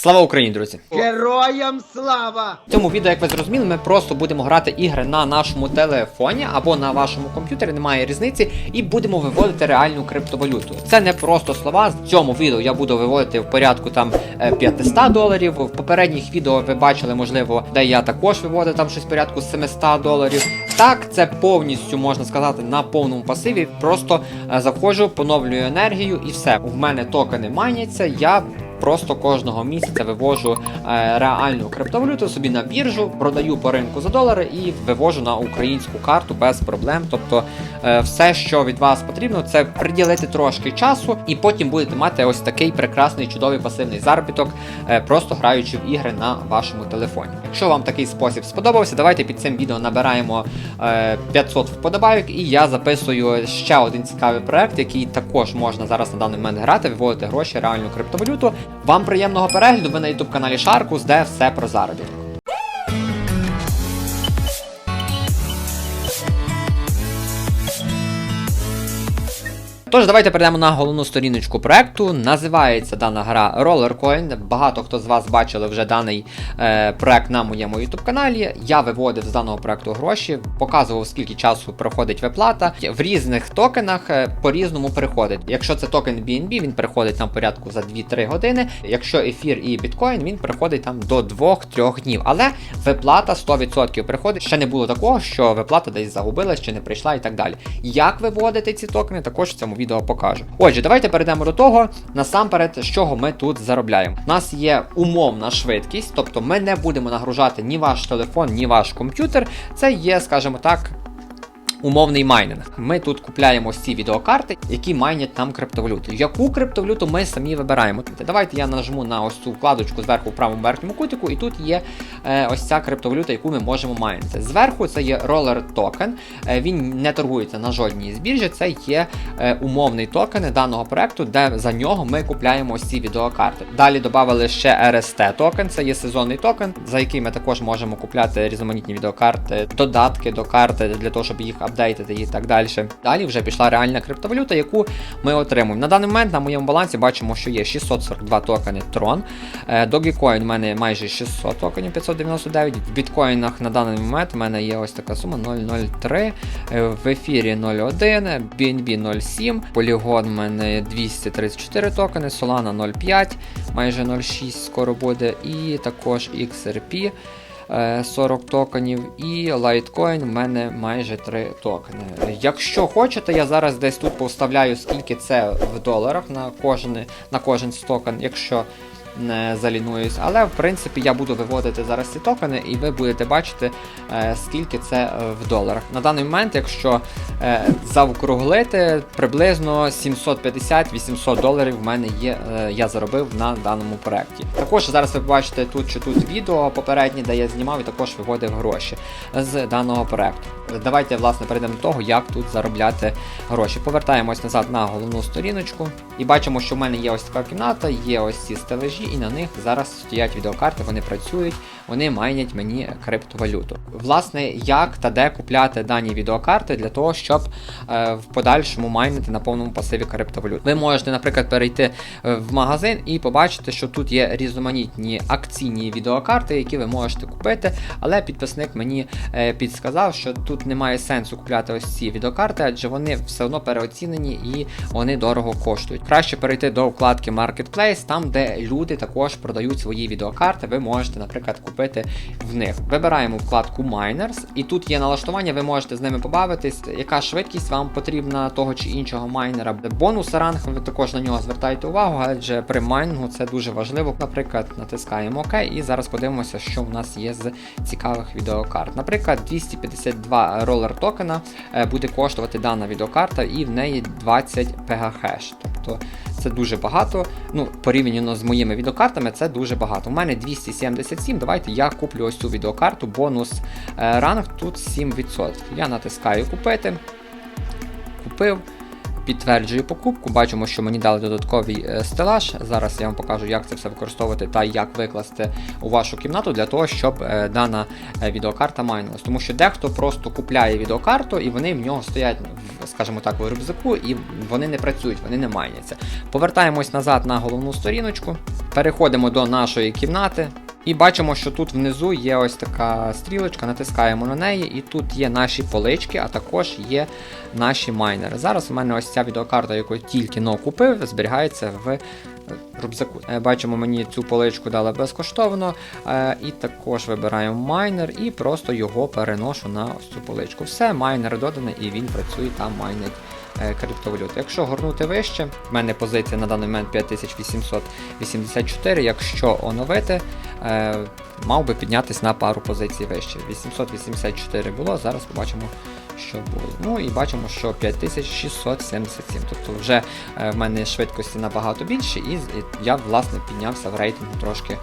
Слава Україні, друзі! Героям слава! В цьому відео, як ви зрозуміли, ми просто будемо грати ігри на нашому телефоні або на вашому комп'ютері, немає різниці, і будемо виводити реальну криптовалюту. Це не просто слова. В цьому відео я буду виводити в порядку там е, 500 доларів. В попередніх відео ви бачили, можливо, де я також виводив там щось в порядку 700 доларів. Так, це повністю можна сказати на повному пасиві. Просто е, заходжу, поновлюю енергію і все. У мене токени майняться. Я Просто кожного місяця вивожу е, реальну криптовалюту собі на біржу, продаю по ринку за долари і вивожу на українську карту без проблем. Тобто е, все, що від вас потрібно, це приділити трошки часу, і потім будете мати ось такий прекрасний чудовий пасивний заробіток, е, просто граючи в ігри на вашому телефоні. Якщо вам такий спосіб сподобався, давайте під цим відео набираємо е, 500 вподобайок, і я записую ще один цікавий проект, який також можна зараз на даний момент грати, виводити гроші, реальну криптовалюту. Вам приємного перегляду, ви на youtube каналі Шаркус, де все про заробіток. Тож, давайте перейдемо на головну сторіночку проекту. Називається дана гра Rollercoin. Багато хто з вас бачили вже даний е, проект на моєму YouTube каналі. Я виводив з даного проекту гроші, показував скільки часу проходить виплата. В різних токенах е, по-різному переходить. Якщо це токен BNB, він переходить там порядку за 2-3 години. Якщо ефір і біткоін, він переходить там до 2-3 днів. Але виплата 100% приходить. Ще не було такого, що виплата десь загубилась чи не прийшла і так далі. Як виводити ці токени, також в цьому відео покажу. Отже, давайте перейдемо до того, насамперед, з чого ми тут заробляємо. У нас є умовна швидкість, тобто ми не будемо нагружати ні ваш телефон, ні ваш комп'ютер. Це є, скажімо так. Умовний майнинг. Ми тут купляємо ось ці відеокарти, які майнять нам криптовалюту. Яку криптовалюту ми самі вибираємо? Давайте я нажму на ось цю вкладочку зверху в правому верхньому кутику, і тут є е, ось ця криптовалюта, яку ми можемо майнити. Зверху це є Roller токен. Він не торгується на жодній з біржі. Це є е, умовний токен даного проекту, де за нього ми купляємо ось ці відеокарти. Далі додали ще RST токен, це є сезонний токен, за який ми також можемо купляти різноманітні відеокарти, додатки до карти для того, щоб їх апдейтити і так далі. Далі вже пішла реальна криптовалюта, яку ми отримуємо. На даний момент на моєму балансі бачимо, що є 642 токени Tron. Е, Dogecoin в мене майже 600 токенів 599. В біткоїнах на даний момент в мене є ось така сума 0,03. Е, В ефірі 0,1, BNB 0,7, Polygon в мене 234 токени, Solana 0,5, майже 0,6 скоро буде, і також XRP. Е, 40 токенів, і Litecoin в мене майже 3 токени. Якщо хочете, я зараз десь тут поставляю, скільки це в доларах на кожен, на кожен токен, якщо залінуюсь. Але в принципі я буду виводити зараз ці токени, і ви будете бачити, е, скільки це е, в доларах. На даний момент, якщо е, заокруглити, приблизно 750-800 доларів в мене є, я заробив на даному проекті. Також зараз ви побачите тут чи тут відео попереднє, де я знімав і також виводив гроші з даного проекту. Давайте власне перейдемо до того, як тут заробляти гроші. Повертаємось назад на головну сторіночку і бачимо, що в мене є ось така кімната, є ось ці стележі, і на них зараз стоять відеокарти, вони працюють, вони майнять мені криптовалюту. Власне, як та де купляти дані відеокарти для того, щоб е, в подальшому майнити на повному пасиві криптовалют. Ви можете, наприклад, перейти е, в магазин і побачити, що тут є різноманітні акційні відеокарти, які ви можете купити. Але підписник мені е, підсказав, що тут немає сенсу купляти ось ці відеокарти, адже вони все одно переоцінені і вони дорого коштують. Краще перейти до вкладки Marketplace, там де люди також продають свої відеокарти. Ви можете, наприклад, купити в них. Вибираємо вкладку Miners, і тут є налаштування, ви можете з ними побавитись, яка швидкість вам потрібна того чи іншого майнера. Бонус ранг, ви також на нього звертаєте увагу, адже при майнінгу це дуже важливо. Наприклад, натискаємо ОК, і зараз подивимося, що в нас є з цікавих відеокарт. Наприклад, 252 ролер токена е, буде коштувати дана відеокарта, і в неї 20 пегахеш. Тобто це дуже багато. Ну, порівняно з моїми відеокартами, це дуже багато. У мене 277. Давайте я куплю ось цю відеокарту. Бонус е, ранг тут 7%. Я натискаю купити. Купив. Підтверджую покупку, бачимо, що мені дали додатковий е, стелаж. Зараз я вам покажу, як це все використовувати та як викласти у вашу кімнату для того, щоб е, дана е, відеокарта майнилась. Тому що дехто просто купляє відеокарту і вони в нього стоять, скажімо так, в рюкзаку, і вони не працюють, вони не майняться. Повертаємось назад на головну сторіночку, переходимо до нашої кімнати. І бачимо, що тут внизу є ось така стрілочка, натискаємо на неї, і тут є наші полички, а також є наші майнери. Зараз у мене ось ця відеокарта, яку тільки но купив, зберігається в е, рюкзаку. Е, Бачимо, мені цю поличку дали безкоштовно. е, І також вибираємо майнер і просто його переношу на ось цю поличку. Все, майнер доданий і він працює та майнить е, криптовалюти. Якщо горнути вище, в мене позиція на даний момент 5884. Якщо оновити, е, мав би піднятися на пару позицій вище. 884 було, зараз побачимо, що було. Ну і бачимо, що 5677. Тобто вже е, в мене швидкості набагато більше, і я власне піднявся в рейтингу трошки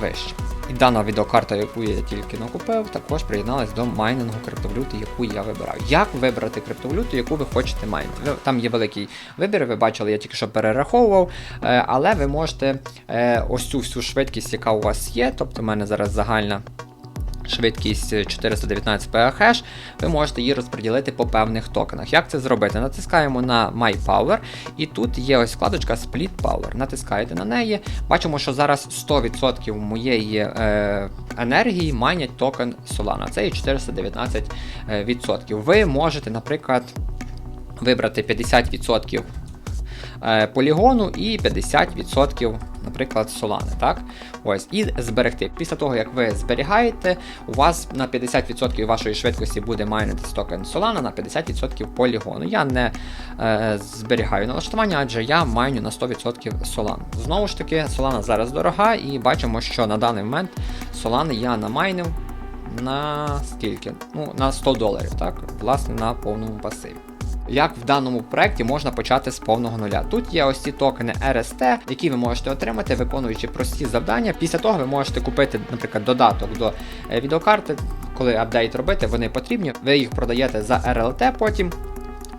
вище. І дана відеокарта, яку я тільки накупив, також приєдналась до майнингу криптовалюти, яку я вибираю. Як вибрати криптовалюту, яку ви хочете майнити? Там є великий вибір, ви бачили, я тільки що перераховував, е, але ви можете е, ось цю всю швидкість, яка у вас є, тобто в мене зараз загальна. Швидкість 419 PH, ви можете її розподілити по певних токенах. Як це зробити? Натискаємо на My Power, і тут є ось вкладочка Split Power. Натискаєте на неї. Бачимо, що зараз 100% моєї е, енергії майнять токен Solana. Це є 419%. е. Ви можете, наприклад, вибрати 50% е, полігону і 50%, наприклад, солани. Так? Ось, і зберегти. Після того, як ви зберігаєте, у вас на 50% вашої швидкості буде майнитись токен Solana, на 50% полігону. Я не е, зберігаю налаштування, адже я майню на 100% Solana. Знову ж таки, Solana зараз дорога, і бачимо, що на даний момент Solana я намайнив на скільки? Ну, на 100 доларів, так? Власне, на повному пасиві. Як в даному проєкті можна почати з повного нуля? Тут є ось ці токени RST, які ви можете отримати, виконуючи прості завдання. Після того ви можете купити, наприклад, додаток до е, відеокарти, коли апдейт робити, вони потрібні. Ви їх продаєте за RLT потім.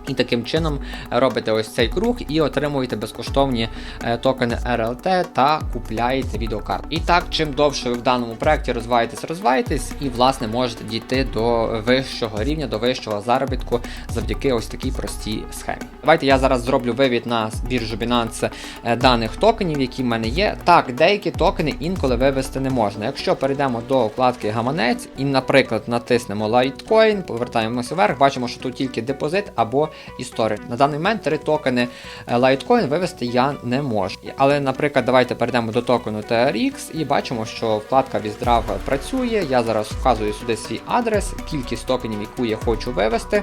І таким чином робите ось цей круг і отримуєте безкоштовні е, токени RLT та купляєте відеокарту. І так, чим довше ви в даному проєкті розвиваєтесь, розвиваєтесь, і власне можете дійти до вищого рівня, до вищого заробітку завдяки ось такій простій схемі. Давайте я зараз зроблю вивід на біржу Binance е, даних токенів, які в мене є. Так, деякі токени інколи вивести не можна. Якщо перейдемо до вкладки гаманець і, наприклад, натиснемо Litecoin, повертаємося вверх, бачимо, що тут тільки депозит або історія. На даний момент три токени е, Litecoin вивести я не можу. Але, наприклад, давайте перейдемо до токену TRX і бачимо, що вкладка Віздрав працює. Я зараз вказую сюди свій адрес, кількість токенів, яку я хочу вивести.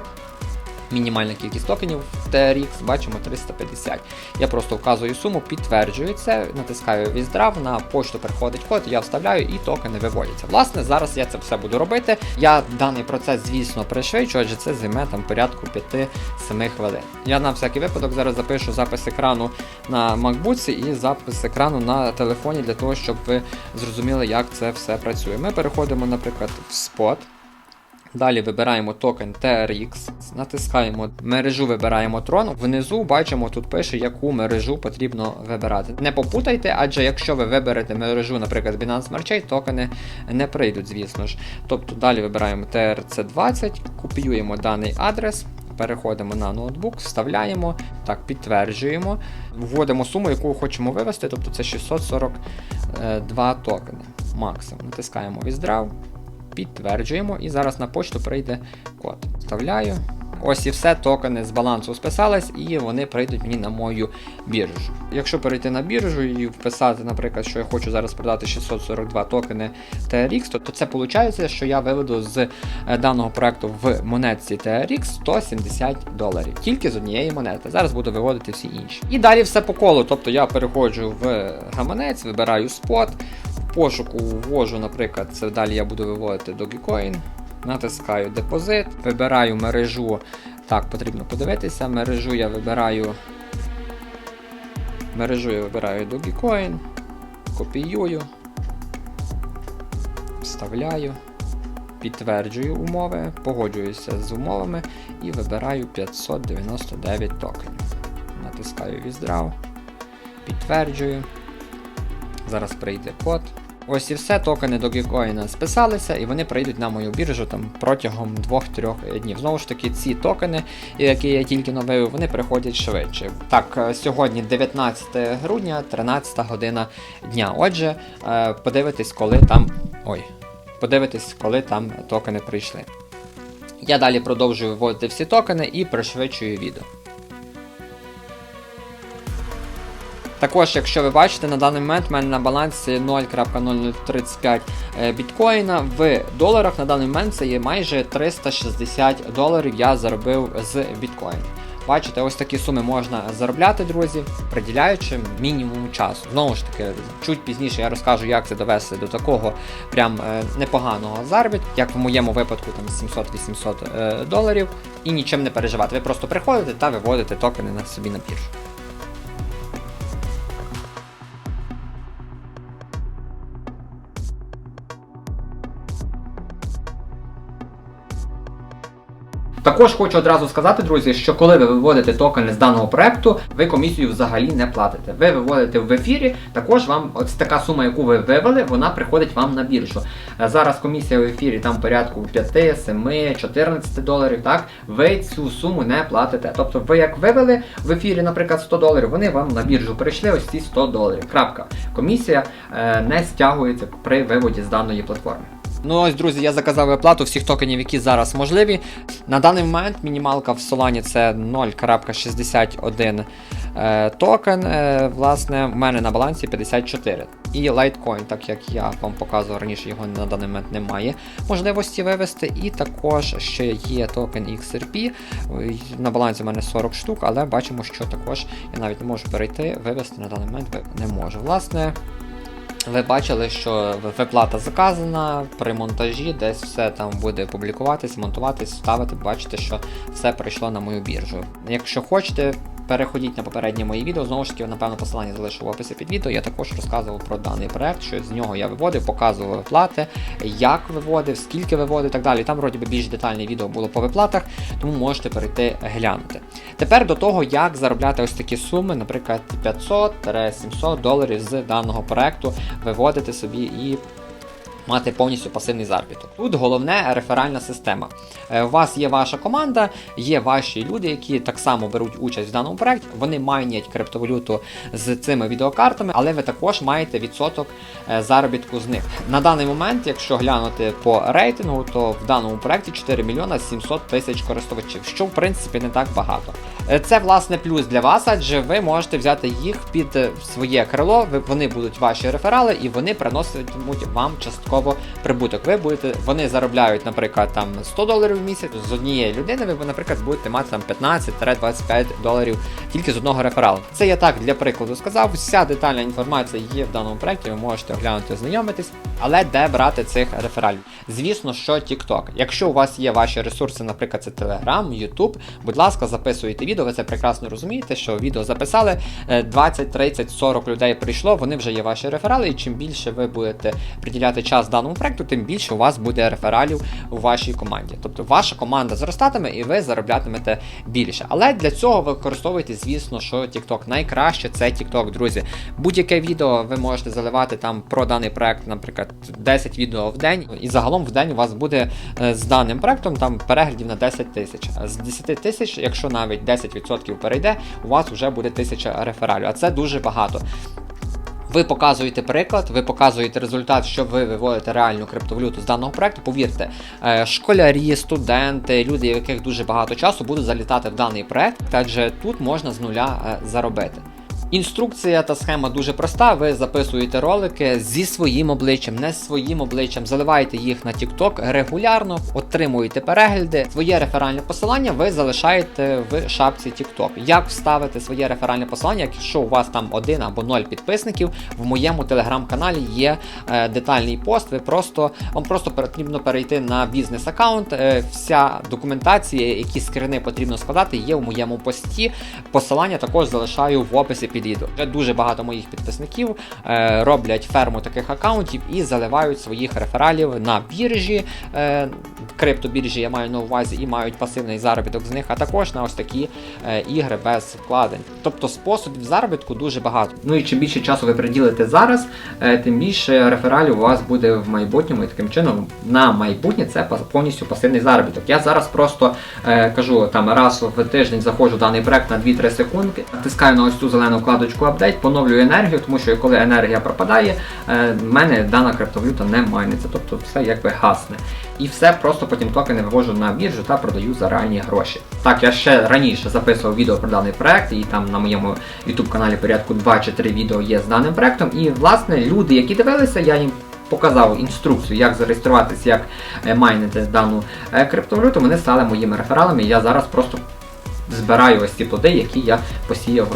Мінімальна кількість токенів в TRX, бачимо 350. Я просто вказую суму, підтверджую це, натискаю Withdraw, на пошту приходить код, я вставляю і токени виводяться. Власне, зараз я це все буду робити. Я даний процес, звісно, пришвидшу, адже це займе там порядку 5-7 хвилин. Я на всякий випадок зараз запишу запис екрану на MacBook і запис екрану на телефоні для того, щоб ви зрозуміли, як це все працює. Ми переходимо, наприклад, в Spot. Далі вибираємо токен TRX, натискаємо мережу, вибираємо трон. Внизу бачимо, тут пише, яку мережу потрібно вибирати. Не попутайте, адже якщо ви виберете мережу, наприклад, Binance Smart Chain, токени не прийдуть, звісно ж. Тобто далі вибираємо TRC20, копіюємо даний адрес. Переходимо на ноутбук, вставляємо, так, підтверджуємо, вводимо суму, яку хочемо вивести, тобто це 642 токени. Максимум. Натискаємо Withdraw, підтверджуємо, і зараз на почту прийде код. Вставляю. Ось і все, токени з балансу списались, і вони прийдуть мені на мою біржу. Якщо перейти на біржу і вписати, наприклад, що я хочу зараз продати 642 токени TRX, то, то це виходить, що я виведу з е, даного проекту в монетці TRX 170 доларів. Тільки з однієї монети. Зараз буду виводити всі інші. І далі все по колу. Тобто я переходжу в гаманець, вибираю спот, в пошуку ввожу, наприклад, це далі я буду виводити Dogecoin. Натискаю депозит, вибираю мережу. Так, потрібно подивитися. Мережу я вибираю. Мережу я вибираю Dogecoin, копіюю, вставляю, підтверджую умови, погоджуюся з умовами і вибираю 599 токенів. Натискаю Withdraw, підтверджую. Зараз прийде код. Ось і все, токени Dogecoin списалися, і вони прийдуть на мою біржу там протягом 2-3 днів. Знову ж таки, ці токени, які я тільки новив, вони приходять швидше. Так, е, сьогодні 19 грудня, 13 година дня. Отже, е, подивитись, коли там. Ой, подивитись, коли там токени прийшли. Я далі продовжую виводити всі токени і пришвидшую відео. Також, якщо ви бачите, на даний момент в мене на балансі 0.0035 е, біткоїна. В доларах на даний момент це є майже 360 доларів я заробив з біткоїна. Бачите, ось такі суми можна заробляти, друзі, приділяючи мінімум часу. Знову ж таки, чуть пізніше я розкажу, як це довести до такого прям е, непоганого заробітку, як в моєму випадку там 700-800 е, доларів, і нічим не переживати. Ви просто приходите та виводите токени на собі на біржу. Також хочу одразу сказати, друзі, що коли ви виводите токени з даного проекту, ви комісію взагалі не платите. Ви виводите в ефірі, також вам ось така сума, яку ви вивели, вона приходить вам на біржу. Е, Зараз комісія в ефірі там порядку 5, 7, 14 доларів. Так, ви цю суму не платите. Тобто, ви як вивели в ефірі, наприклад, 100 доларів, вони вам на біржу прийшли ось ці 100 доларів. Крапка. Комісія е, не стягується при виводі з даної платформи. Ну ось, друзі, я заказав оплату всіх токенів, які зараз можливі. На даний момент мінімалка в Solana це 0.61 е, токен. Е, власне, в мене на балансі 54. І Litecoin, так як я вам показував раніше, його на даний момент немає можливості вивести. І також ще є токен XRP. На балансі в мене 40 штук, але бачимо, що також я навіть не можу перейти, вивести на даний момент не можу. Власне. Ви бачили, що виплата заказана при монтажі, десь все там буде публікуватись, монтуватись, ставити, бачите, що все прийшло на мою біржу. Якщо хочете, переходіть на попереднє мої відео. Знову ж таки, напевно, посилання залишу в описі під відео. Я також розказував про даний проект, що з нього я виводив, показував виплати, як виводив, скільки виводив і так далі. Там вроді би більш детальне відео було по виплатах, тому можете перейти глянути. Тепер до того, як заробляти ось такі суми, наприклад, 500-700 доларів з даного проекту, виводити собі і мати повністю пасивний заробіток. Тут головне реферальна система. Е, У вас є ваша команда, є ваші люди, які так само беруть участь в даному проєкті. Вони майнять криптовалюту з цими відеокартами, але ви також маєте відсоток е, заробітку з них. На даний момент, якщо глянути по рейтингу, то в даному проєкті 4 мільйона 700 тисяч користувачів, що в принципі не так багато. Е, Це власне плюс для вас, адже ви можете взяти їх під своє крило. Вони будуть ваші реферали, і вони приноситимуть вам частково прибуток. Ви будете, вони заробляють, наприклад, там 100 доларів в місяць з однієї людини. Ви, наприклад, будете мати там 15-25 доларів тільки з одного рефералу. Це я так для прикладу сказав. Вся детальна інформація є в даному проєкті. Ви можете оглянути, ознайомитись. Але де брати цих рефералів? Звісно, що TikTok. Якщо у вас є ваші ресурси, наприклад, це Telegram, YouTube, будь ласка, записуйте відео. Ви це прекрасно розумієте, що відео записали. е, 20, 30, 40 людей прийшло, вони вже є ваші реферали. І чим більше ви будете приділяти час даному проекту, тим більше у вас буде рефералів у вашій команді. Тобто ваша команда зростатиме і ви зароблятимете більше. Але для цього використовуйте, звісно, що TikTok. Найкраще це TikTok, друзі. Будь-яке відео ви можете заливати там про даний проект, наприклад, 10 відео в день, і загалом в день у вас буде е, з даним проектом там переглядів на 10 тисяч. З 10 тисяч, якщо навіть 10% перейде, у вас вже буде 1000 рефералів. А це дуже багато. Ви показуєте приклад, ви показуєте результат, що ви виводите реальну криптовалюту з даного проекту. Повірте, е, школярі, студенти, люди, яких дуже багато часу будуть залітати в даний проект, адже тут можна з нуля е, заробити. Інструкція та схема дуже проста. Ви записуєте ролики зі своїм обличчям, не з своїм обличчям, заливаєте їх на TikTok регулярно, отримуєте перегляди. Своє реферальне посилання ви залишаєте в шапці TikTok. Як вставити своє реферальне посилання, якщо у вас там один або ноль підписників, в моєму телеграм-каналі є е, детальний пост. Ви просто вам просто потрібно перейти на бізнес-аккаунт. Е, вся документація, які скрини потрібно складати, є в моєму пості. Посилання також залишаю в описі під. Вже дуже багато моїх підписників е, роблять ферму таких аккаунтів і заливають своїх рефералів на біржі, е, криптобіржі я маю на увазі, і мають пасивний заробіток з них, а також на ось такі е, ігри без вкладень. Тобто способів заробітку дуже багато. Ну і чим більше часу ви приділите зараз, е, тим більше рефералів у вас буде в майбутньому, і таким чином на майбутнє це повністю пасивний заробіток. Я зараз просто е, кажу там раз в тиждень заходжу в даний проект на 2-3 секунди, натискаю на ось цю зелену вкладочку апдейт, поновлюю енергію, тому що коли енергія пропадає, е, в мене дана криптовалюта не майниться, тобто все якби гасне. І все просто потім токени вивожу на біржу та продаю за реальні гроші. Так, я ще раніше записував відео про даний проект, і там на моєму YouTube каналі порядку 2 чи 3 відео є з даним проектом. І власне люди, які дивилися, я їм показав інструкцію, як зареєструватися, як е, майнити дану е, криптовалюту. Вони стали моїми рефералами. Я зараз просто збираю ось ці плоди, які я посіяв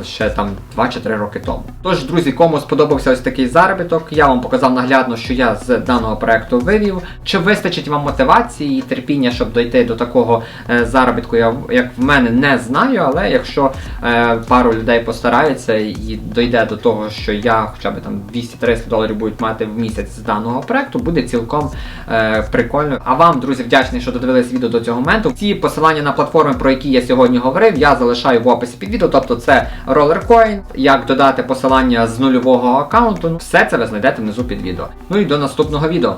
е, ще там 2 чи 3 роки тому. Тож, друзі, кому сподобався ось такий заробіток, я вам показав наглядно, що я з даного проекту вивів. Чи вистачить вам мотивації і терпіння, щоб дойти до такого е, заробітку, я як в мене не знаю, але якщо е, пару людей постарається і дойде до того, що я хоча б там 200-300 доларів будуть мати в місяць з даного проекту, буде цілком прикольно. А вам, друзі, вдячний, що додивились відео до цього моменту. Ці посилання на платформи, про які я сьогодні говорив, я залишаю в описі під відео. Тобто це Rollercoin, як додати посилання з нульового аккаунту. Все це ви знайдете внизу під відео. Ну і до наступного відео.